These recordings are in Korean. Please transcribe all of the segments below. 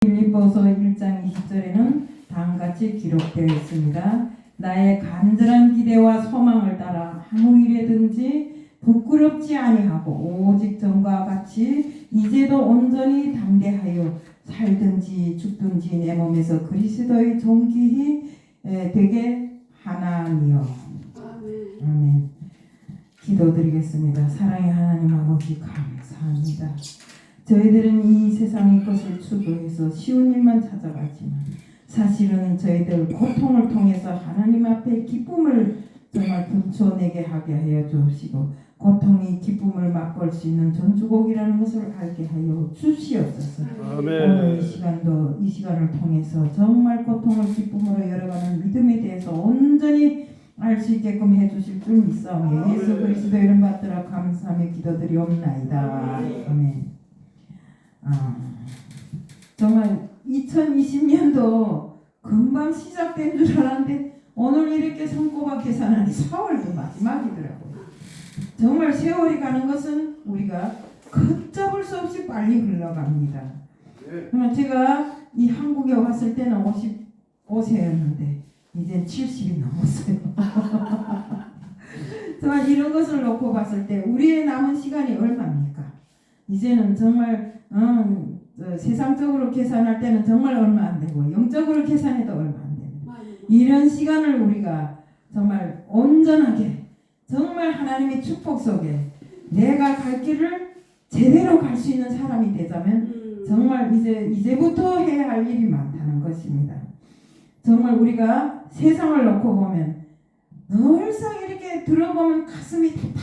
빌립보서 1장 20절에는 다음같이 기록되어 있습니다. 나의 간절한 기대와 소망을 따라 아무 일에든지 부끄럽지 아니하고 오직 전과 같이 이제도 온전히 담대하여 살든지 죽든지 내 몸에서 그리스도의 에, 되게 하나니요. 아멘. 기도드리겠습니다. 사랑의 하나님 아버지 감사합니다. 저희들은 이 세상의 것을 추구해서 쉬운 일만 찾아가지만 사실은 저희들 고통을 통해서 하나님 앞에 기쁨을 정말 붙여내게 하게 하여 주시고 고통이 기쁨을 맛볼 수 있는 전주곡이라는 것을 알게 하여 주시옵소서. 오늘 이 시간도 이 시간을 통해서 정말 고통을 기쁨으로 열어가는 믿음에 대해서 온전히 알 수 있게끔 해주실 줄 믿사오며 예수 그리스도 이름 받들어 감사하며 기도드리옵나이다. 아멘. 아, 정말 2020년도 금방 시작된 줄 알았는데 오늘 이렇게 손꼽아 계산하니 4월도 마지막이더라고요. 정말 세월이 가는 것은 우리가 걷잡을 수 없이 빨리 흘러갑니다. 그러면 제가 이 한국에 왔을 때는 55세였는데 이제 70이 넘었어요. 정말 이런 것을 놓고 봤을 때 우리의 남은 시간이 얼마입니까? 이제는 정말 음, 어, 세상적으로 계산할 때는 정말 얼마 안 되고 영적으로 계산해도 얼마 안 되는 이런 시간을 우리가 정말 온전하게 정말 하나님의 축복 속에 내가 갈 길을 제대로 갈 수 있는 사람이 되자면 음. 정말 이제 이제부터 해야 할 일이 많다는 것입니다. 정말 우리가 세상을 놓고 보면 늘상 이렇게 들어보면 가슴이 답답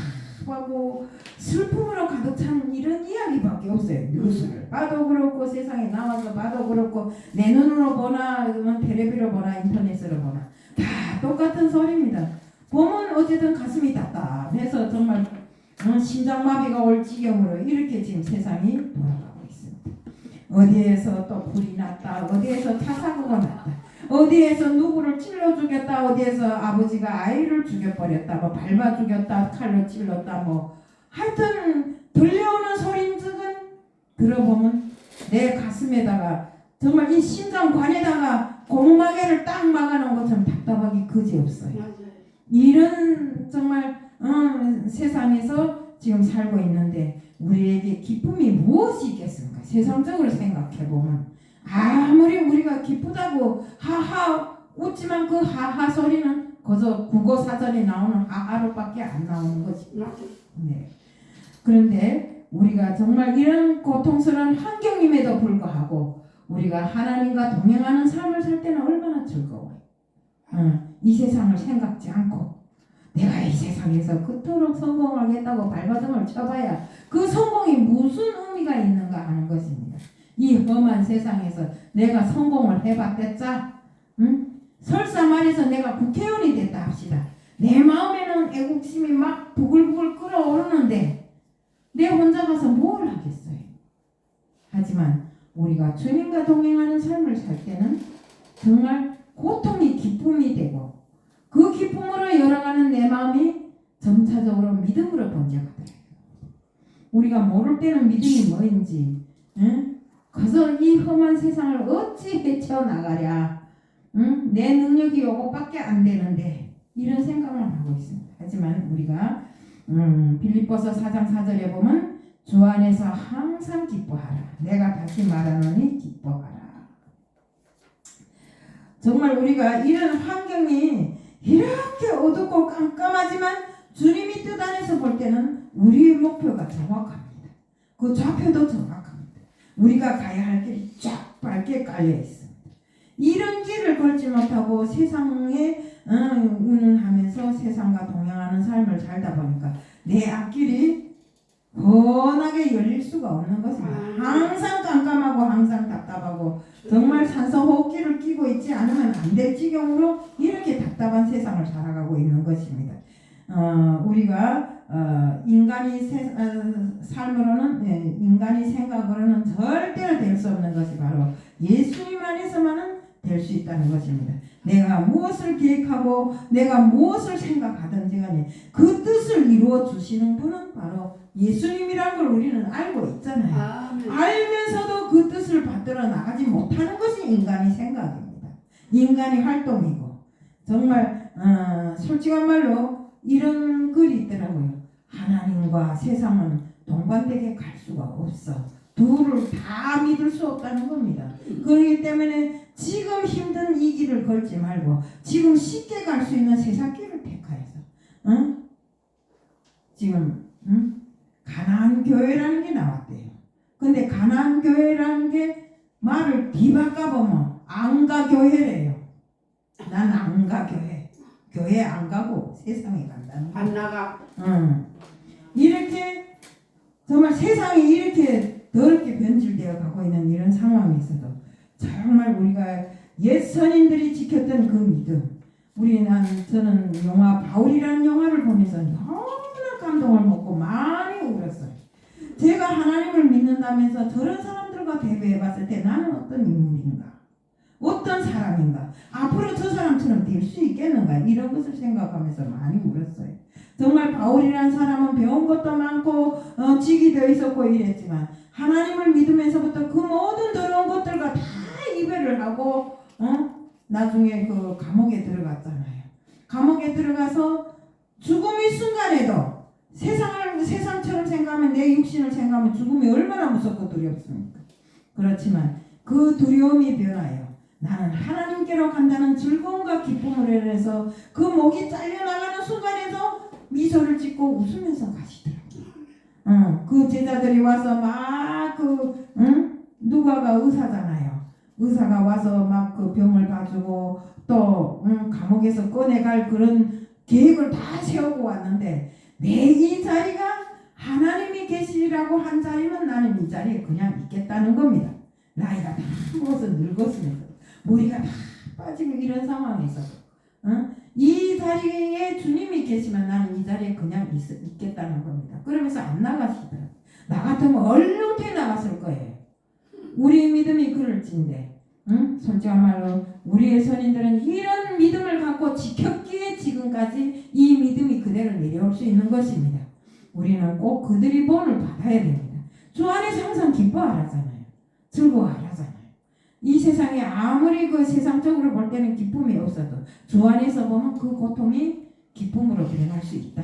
하고 슬픔으로 가득 찬 이런 이야기밖에 없어요. 뉴스를 봐도 그렇고 세상에 나와서 봐도 그렇고 내 눈으로 보나 아니면 텔레비로 보나 인터넷으로 보나 다 똑같은 소리입니다. 보면 어쨌든 가슴이 답답해서 정말 어, 심장마비가 올 지경으로 이렇게 지금 세상이 돌아가고 있습니다. 어디에서 또 불이 났다, 어디에서 차 사고가 났다, 어디에서 누구를 찔러 죽였다, 어디에서 아버지가 아이를 죽여버렸다, 뭐 밟아 죽였다, 칼로 찔렀다, 뭐 하여튼 들려오는 소린즉은 들어보면 내 가슴에다가 정말 이 심장관에다가 고무마개를 딱 막아놓은 것처럼 답답하기 그지 없어요. 맞아요. 이런 정말 음, 세상에서 지금 살고 있는데 우리에게 기쁨이 무엇이 있겠습니까? 세상적으로 생각해 보면 아무리 우리가 기쁘다고 하하 웃지만 그 하하 소리는 거저 국어 사전에 나오는 하하로밖에 안 나오는 거지. 네. 그런데 우리가 정말 이런 고통스러운 환경임에도 불구하고 우리가 하나님과 동행하는 삶을 살 때는 얼마나 즐거워요. 어, 이 세상을 생각지 않고 내가 이 세상에서 그토록 성공하겠다고 발버둥을 쳐봐야 그 성공이 무슨 의미가 있는가 하는 것입니다. 이 험한 세상에서 내가 성공을 해봤댔자, 응? 설사 말해서 내가 국회의원이 됐다 합시다. 내 마음에는 애국심이 막 부글부글 끓어오르는데 내 혼자 가서 뭘 하겠어요? 하지만 우리가 주님과 동행하는 삶을 살 때는 정말 고통이 기쁨이 되고 그 기쁨으로 열어가는 내 마음이 점차적으로 믿음으로 번져가 돼요. 우리가 모를 때는 믿음이 뭐인지, 응? 그래서 이 험한 세상을 어찌 헤쳐나가랴, 응? 내 능력이 요거밖에 안 되는데 이런 생각을 하고 있습니다. 하지만 우리가 음, 빌립보서 4장 4절에 보면 주 안에서 항상 기뻐하라. 내가 다시 말하노니 기뻐하라. 정말 우리가 이런 환경이 이렇게 어둡고 깜깜하지만 주님이 뜻 안에서 볼 때는 우리의 목표가 정확합니다. 그 좌표도 정확합니다. 우리가 가야 할 길이 쫙 밝게 깔려 있습니다. 이런 길을 걸지 못하고 세상에 어, 운운하면서 세상과 동행하는 삶을 살다 보니까 내 앞길이 훤하게 열릴 수가 없는 것입니다. 항상 깜깜하고 항상 답답하고 정말 산소 호흡기를 끼고 있지 않으면 안 될 지경으로 이렇게 답답한 세상을 살아가고 있는 것입니다. 어, 우리가 어, 인간이 세, 어, 삶으로는 예, 인간이 생각으로는 절대로 될 수 없는 것이 바로 예수님 안에서만은 될될수 있다는 것입니다. 내가 무엇을 계획하고 내가 무엇을 생각하든지 간에 그 뜻을 이루어 주시는 분은 바로 예수님이라는 걸 우리는 알고 있잖아요. 아멘. 알면서도 그 뜻을 받들어 나가지 못하는 것이 인간의 생각입니다. 인간의 활동이고 정말 어, 솔직한 말로 이런 글이 있더라고요. 하나님과 세상은 동반되게 갈 수가 없어. 둘을 다 믿을 수 없다는 겁니다. 그렇기 때문에 지금 힘든 이 길을 걸지 말고 지금 쉽게 갈 수 있는 세상 길을 택하여서 응? 지금 응? 가나안 교회라는 게 나왔대요. 근데 가나안 교회라는 게 말을 뒤바꿔 보면 안가 교회래요. 난 안가 교회. 교회 안 가고 세상에 간다는 거. 안 나가. 응. 이렇게 정말 세상이 이렇게 더럽게 변질되어 가고 있는 이런 상황에서도 정말 우리가 옛 선인들이 지켰던 그 믿음. 우리 난 저는 영화 바울이라는 영화를 보면서 너무나 감동을 먹고 많이 울었어요. 제가 하나님을 믿는다면서 저런 사람들과 대비해 봤을 때 나는 어떤 인물인가? 어떤 사람인가? 앞으로 저 사람처럼 될 수 있겠는가? 이런 것을 생각하면서 많이 울었어요. 정말 바울이라는 사람은 배운 것도 많고 어, 직위되어 있었고 이랬지만 하나님을 믿으면서부터 그 모든 더러운 것들과 다 이별을 하고 어? 나중에 그 감옥에 들어갔잖아요. 감옥에 들어가서 죽음의 순간에도 세상을 세상처럼 생각하면 내 육신을 생각하면 죽음이 얼마나 무섭고 두렵습니까? 그렇지만 그 두려움이 변하여 나는 하나님께로 간다는 즐거움과 기쁨을 해서 그 목이 잘려나가는 순간에도 미소를 짓고 웃으면서 가시더라고요. 어, 그 제자들이 와서 막그 응? 누가가 의사잖아요. 의사가 와서 막 그 병을 봐주고 또 응, 감옥에서 꺼내갈 그런 계획을 다 세우고 왔는데 내 이 자리가 하나님이 계시라고 한 자리면 나는 이 자리에 그냥 있겠다는 겁니다. 나이가 다 먹어서 늙었으면서 머리가 다 빠지고 이런 상황에서 응? 이 자리에 주님이 계시면 나는 이 자리에 그냥 있, 있겠다는 겁니다. 그러면서 안 나가시더라고요. 나 같으면 얼른 튀 나갔을 거예요. 우리 믿음이 그럴진데 응? 솔직한 말로 우리의 선인들은 이런 믿음을 갖고 지켰기에 지금까지 이 믿음이 그대로 내려올 수 있는 것입니다. 우리는 꼭 그들이 본을 받아야 됩니다. 주 안에서 항상 기뻐하라잖아요. 즐거워하라잖아요. 이 세상에 아무리 그 세상적으로 볼 때는 기쁨이 없어도 주 안에서 보면 그 고통이 기쁨으로 변할 수 있다.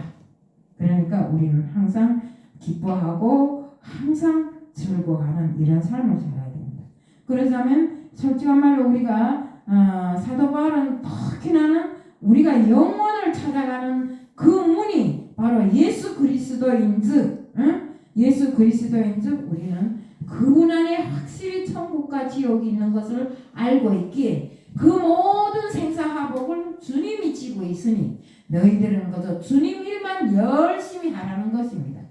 그러니까 우리는 항상 기뻐하고 항상 즐거워하는 이런 삶을 살아야 됩니다. 그러자면 솔직한 말로 우리가 어, 사도 바울은 특히나는 우리가 영원을 찾아가는 그 문이 바로 예수 그리스도인즉 응? 예수 그리스도인즉 우리는 그분 안에 확실히 천국과 지옥이 있는 것을 알고 있기에 그 모든 생사화복을 주님이 지고 있으니 너희들은 그저 주님 일만 열심히 하라는 것입니다.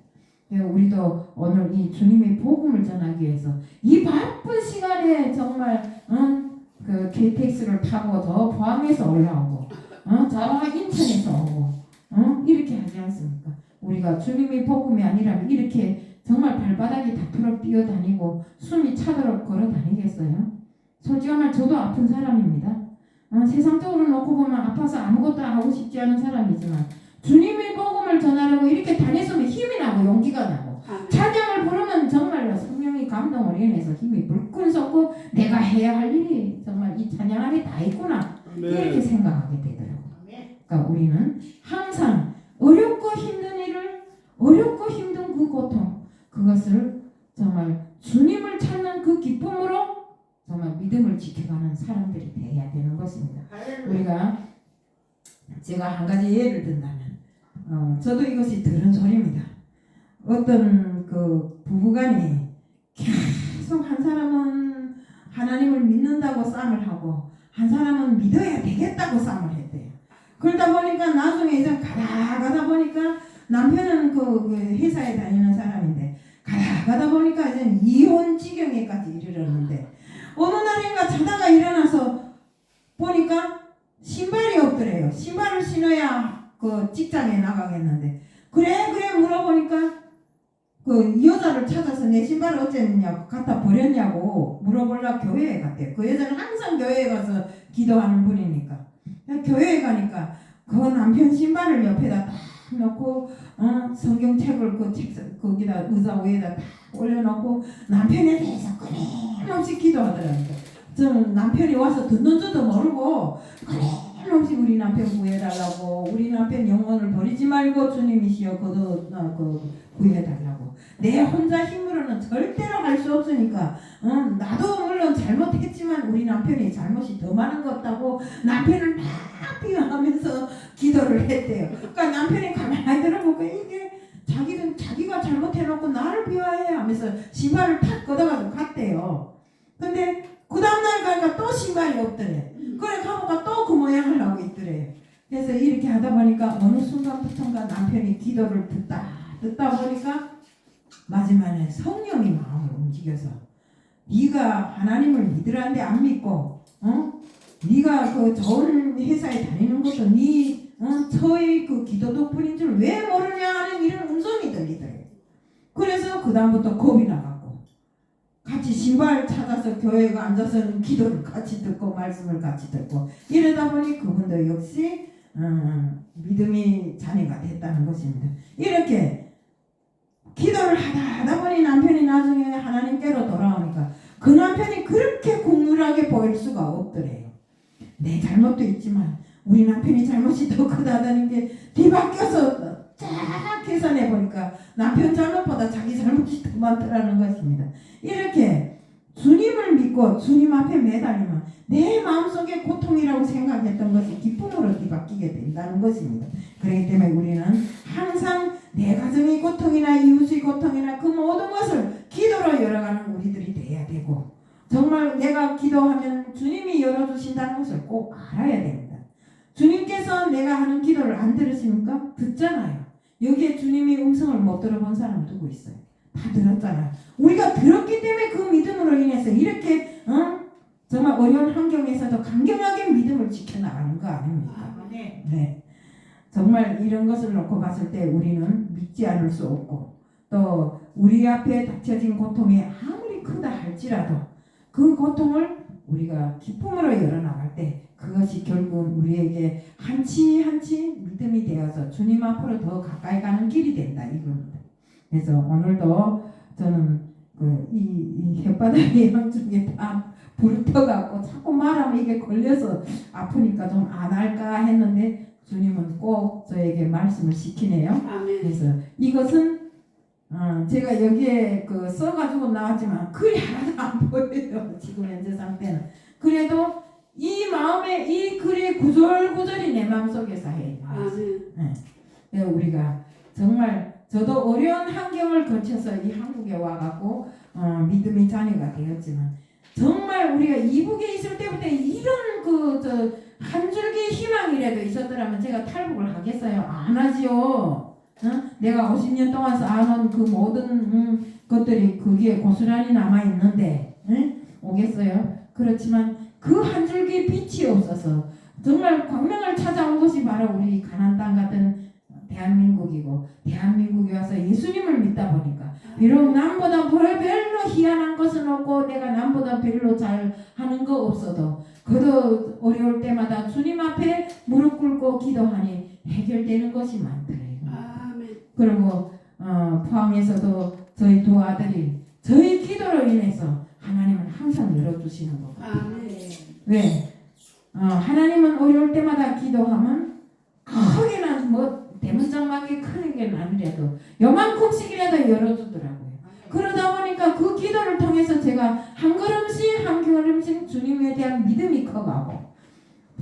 그래서 우리도 오늘 이 주님의 복음을 전하기 위해서 이 바쁜 시간에 정말 응? 그 KTX를 타고 저 포항에서 올라오고 어? 저 인천에서 오고 어? 이렇게 하지 않습니까? 우리가 주님의 복음이 아니라면 이렇게 정말 발바닥이 닿도록 뛰어다니고 숨이 차도록 걸어 다니겠어요? 솔직한 말 저도 아픈 사람입니다. 어, 세상적으로 놓고 보면 아파서 아무것도 하고 싶지 않은 사람이지만 주님의 복음을 전하려고 이렇게 다녔으면 힘이 나고 용기가 나고. 찬양을 부르면 정말로 성령의 감동을 인해서 힘이 불끈 솟고 내가 해야 할 일이 정말 이 찬양 안에 다 있구나 이렇게 생각하게 되더라고요. 그러니까 우리는 항상 어렵고 힘든 일을 어렵고 그것을 정말 주님을 찾는 그 기쁨으로 정말 믿음을 지켜가는 사람들이 되어야 되는 것입니다. 우리가 제가 한 가지 예를 든다면 어, 저도 이것이 들은 소리입니다. 어떤 그 부부간이 계속 한 사람은 하나님을 믿는다고 싸움을 하고 한 사람은 믿어야 되겠다고 싸움을 했대요. 그러다 보니까 나중에 이제 가다 가다 보니까 남편은 그, 그 회사에 다니는 사람인데 가다 보니까 이제 이혼 지경에까지 이르렀는데 어느 날인가 자다가 일어나서 보니까 신발이 없더래요. 신발을 신어야 그 직장에 나가겠는데 그래 그래 물어보니까 그 여자를 찾아서 내 신발을 어쨌냐고 갖다 버렸냐고 물어보려 교회에 갔대. 그 여자는 항상 교회에 가서 기도하는 분이니까. 교회에 가니까 그 남편 신발을 옆에다 딱 놓고 어, 성경책을 그 책상 거기다 의자 위에다 딱 올려놓고 남편에 대해서 끊임없이 기도하더라니까. 저는 남편이 와서 듣는 줄도 모르고 끊임없이 우리 남편 구해달라고 우리 남편 영혼을 버리지 말고 주님이시여 그도 어, 그 구해달라고 내 혼자 힘으로는 절대로 할 수 없으니까 어, 나도 물론 잘못했지만 우리 남편이 잘못이 더 많은 것 같다고 남편을 막 비하하면서 기도를 했대요. 그러니까 남편이 가만히 들어보니까 이게 자기는 자기가 잘못해놓고 나를 비하해 하면서 신발을 탁 걷어가지고 갔대요. 근데 그 다음날 가니까 또 신발이 없더래. 그래 가보니까 또그 모양을 하고 있더래. 그래서 이렇게 하다 보니까 어느 순간부터인가 남편이 기도를 듣다 듣다 보니까 마지막에 성령이 마음을 움직여서 네가 하나님을 믿으라는데 안 믿고 어? 네가 그 좋은 회사에 다니는 것도 네 어? 처의 그 기도 덕분인 줄 왜 모르냐 하는 이런 음성이 들리더래. 그래서 그 다음부터 겁이 나갔고 같이 신발 찾아서 교회에 앉아서는 기도를 같이 듣고 말씀을 같이 듣고 이러다 보니 그분도 역시 음, 믿음이 자녀가 됐다는 것입니다. 이렇게 기도를 하다 하다 보니 남편이 나중에 하나님께로 돌아오니까 그 남편이 그렇게 국률하게 보일 수가 없더래요. 내 잘못도 있지만 우리 남편이 잘못이 더 크다는 게 뒤바뀌어서 쫙 계산해 보니까 남편 잘못보다 자기 잘못이 더 많더라는 것입니다. 이렇게 주님을 믿고 주님 앞에 매달리면 내 마음속에 고통이라고 생각했던 것이 기쁨으로 뒤바뀌게 된다는 것입니다. 그렇기 때문에 우리는 항상 내 가정의 고통이나 이웃의 고통이나 그 모든 것을 기도로 열어가는 우리들이 돼야 되고 정말 내가 기도하면 주님이 열어주신다는 것을 꼭 알아야 됩니다. 주님께서 내가 하는 기도를 안 들으십니까? 듣잖아요. 여기에 주님이 음성을 못 들어본 사람 누구 있어요? 다 들었잖아요. 우리가 들었기 때문에 그 믿음으로 인해서 이렇게 어? 정말 어려운 환경에서도 강경하게 믿음을 지켜나가는 거 아닙니까? 네. 네. 정말 이런 것을 놓고 봤을 때 우리는 믿지 않을 수 없고 또 우리 앞에 닥쳐진 고통이 아무리 크다 할지라도 그 고통을 우리가 기쁨으로 열어나갈 때 그것이 결국 우리에게 한치 한치 믿음이 되어서 주님 앞으로 더 가까이 가는 길이 된다 이겁니다. 그래서 오늘도 저는 그 이 이 혓바닥에 양쪽에 다 부르터갖고 자꾸 말하면 이게 걸려서 아프니까 좀 안 할까 했는데 주님은 꼭 저에게 말씀을 시키네요. 아멘. 그래서 이것은 어, 제가 여기에 그 써가지고 나왔지만 글이 하나도 안 보여요. 지금 현재 상태는. 그래도 이 마음에 이 글의 구절구절이 내 마음속에서 해요. 아멘. 그래서 우리가 정말 저도 어려운 환경을 거쳐서 이 한국에 와갖고 어, 믿음의 자녀가 되었지만 정말 우리가 이북에 있을 때부터 이런 그저한 줄기 희망이라도 있었더라면 제가 탈북을 하겠어요? 안 하지요. 어? 내가 50년 동안 쌓아놓은 그 모든 음, 것들이 거기에 고스란히 남아 있는데 응? 오겠어요? 그렇지만 그 한 줄기 빛이 없어서 정말 광명을 찾아온 것이 바로 우리 가난 땅 같은 대한민국이고 대한민국에 와서 예수님을 믿다 보니까 비록 남보다 별로 희한한 것은 없고 내가 남보다 별로 잘 하는 거 없어도 그도 어려울 때마다 주님 앞에 무릎 꿇고 기도하니 해결되는 것이 많더래요. 아멘. 그리고 어, 포항에서도 저희 두 아들이 저희 기도로 인해서 하나님은 항상 열어주시는 거. 아멘. 왜? 어, 하나님은 어려울 때마다 기도하면 크게나 뭐 대문짝만하게 크는 게 아니라도 요만큼씩이라도 열어주더라고요. 그러다 보니까 그 기도를 통해서 제가 한 걸음씩 한 걸음씩 주님에 대한 믿음이 커가고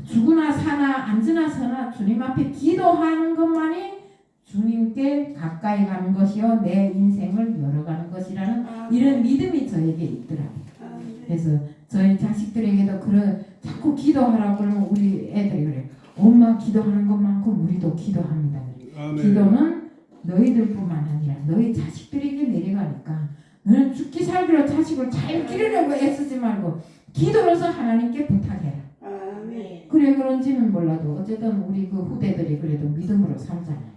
죽으나 사나 앉으나 서나 주님 앞에 기도하는 것만이 주님께 가까이 가는 것이요 내 인생을 열어가는 것이라는 이런 믿음이 저에게 있더라고요. 아멘. 그래서 저희 자식들에게도 그런 자꾸 기도하라고 그러면 우리 애들이 그래. 엄마 기도하는 것만큼 우리도 기도합니다. 기도는 너희들뿐만 아니라 너희 자식들에게 내려가니까 너는 죽기 살기로 자식을 잘 기르려고 애쓰지 말고 기도로서 하나님께 부탁해라. 아멘. 그래 그런지는 몰라도 어쨌든 우리 그 후대들이 그래도 믿음으로 살잖아요.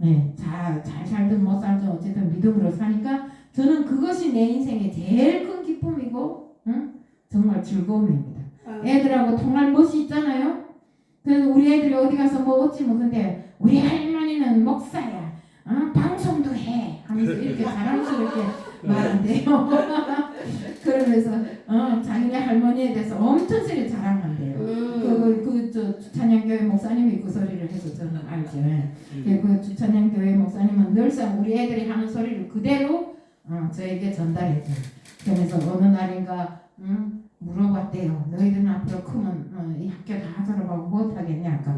네, 잘, 잘 살든 못 살든 어쨌든 믿음으로 사니까 저는 그것이 내 인생의 제일 큰 기쁨이고 응? 정말 즐거움입니다. 아, 애들하고 통할 멋이 있잖아요. 그래서 우리 애들이 어디 가서 뭐 어찌 뭐 근데 우리 할머니는 목사야. 어? 방송도 해. 하면서 이렇게 자랑스럽게 말한대요. 그러면서 어, 자기네 할머니에 대해서 엄청 세게 자랑한대요. 음. 그그저 주찬양교회 목사님이 그 소리를 해서 저는 알죠. 그, 그 주찬양교회 목사님은 늘상 우리 애들이 하는 소리를 그대로 어, 저에게 전달해줘요. 그래서 어느 날인가 음, 물어봤대요. 너희들은 앞으로 크면 어, 이 학교 다 졸업하고 못하겠냐? 아까.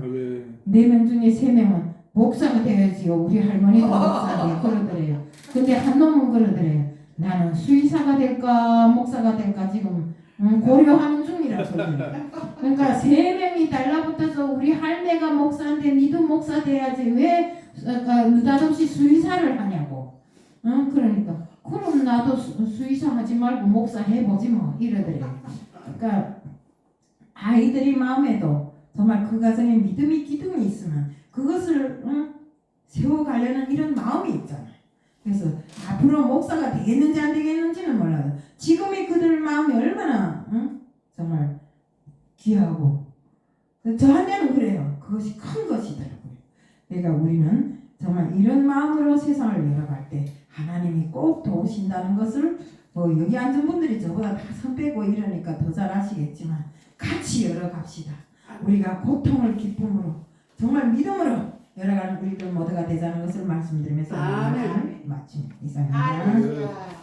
네 명 중에 세 명은 목사가 되어야지요. 우리 할머니도 목사예요. 그러더래요. 근데 한 놈은 그러더래요. 나는 수의사가 될까 목사가 될까 지금 음, 고려하는 중이라 그러더래요. 그러니까 세 명이 달라붙어서 우리 할매가 목사인데 니도 목사 돼야지 왜 어, 느닷없이 수의사를 하냐고. 응 그러니까 그럼 나도 수, 수의사 하지 말고 목사 해보지 뭐 이러더래요. 그러니까 아이들이 마음에도 정말 그 가정에 믿음이 기둥이 있으면 그것을 응? 세워가려는 이런 마음이 있잖아요. 그래서 앞으로 목사가 되겠는지 안 되겠는지는 몰라요. 지금의 그들 마음이 얼마나 응? 정말 귀하고 저한테는 그래요. 그것이 큰 것이더라고요. 그러니까 우리는 정말 이런 마음으로 세상을 열어갈 때 하나님이 꼭 도우신다는 것을 뭐 여기 앉은 분들이 저보다 다선 빼고 이러니까 더 잘 아시겠지만 같이 열어갑시다. 우리가 고통을 기쁨으로 정말 믿음으로 열어가는 우리들 모두가 되자는 것을 말씀드리면서 아멘. 마칩니다. 이상입니다.